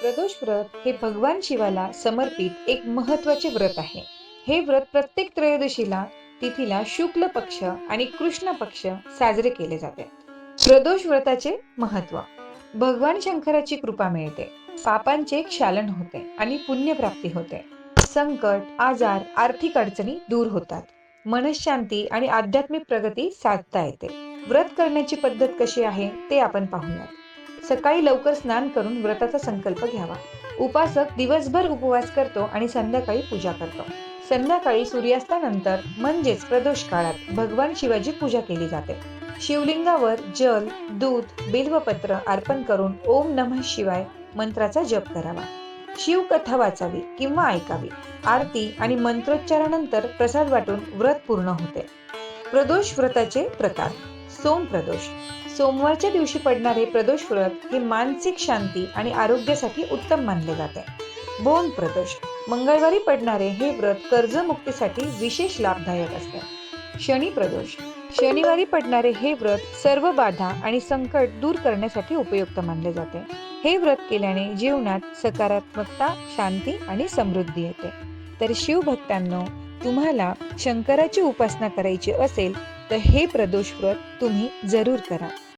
प्रदोष व्रत हे भगवान शिवाला समर्पित एक महत्त्वाचे व्रत आहे. हे व्रत प्रत्येक त्रयोदशीला तिथीला शुक्ल पक्ष आणि कृष्ण पक्ष साजरे केले जाते. प्रदोष व्रताचे महत्त्व भगवान शंकराची कृपा मिळते. पापांचे क्षालन होते आणि पुण्यप्राप्ती होते. संकट आजार आर्थिक अडचणी दूर होतात. मनशांती आणि आध्यात्मिक प्रगती साधता येते. व्रत करण्याची पद्धत कशी आहे ते आपण पाहूयात. सकाळी लवकर स्नान करून व्रताचा संकल्प घ्यावा. उपासक दिवसभर उपवास करतो आणि संध्याकाळी पूजा करतो. संध्याकाळी सूर्यास्तानंतर म्हणजेच प्रदोष काळात भगवान शिवाची पूजा केली जाते. शिवलिंगावर जल दूध बिल्वपत्र अर्पण करून ओम नमः शिवाय मंत्राचा जप करावा. शिवकथा वाचावी किंवा ऐकावी. आरती आणि मंत्रोच्चारानंतर प्रसाद वाटून व्रत पूर्ण होते. प्रदोष व्रताचे प्रकार. सोम प्रदोष. सोमवारच्या दिवशी पडणारे प्रदोष व्रत हे मानसिक शांती आणि आरोग्यासाठी उत्तम मानले जाते. बोन प्रदोष. मंगळवारी पडणारे हे व्रत कर्जमुक्तीसाठी विशेष लाभदायक असते. शनी प्रदोष. शनिवारी पडणारे हे व्रत सर्व बाधा आणि संकट दूर करण्यासाठी उपयुक्त मानले जाते. हे व्रत केल्याने जीवनात सकारात्मकता शांती आणि समृद्धी येते. तर शिवभक्तांनो तुम्हाला शंकराची उपासना करायची असेल तर हे प्रदोष व्रत तुम्ही जरूर करा.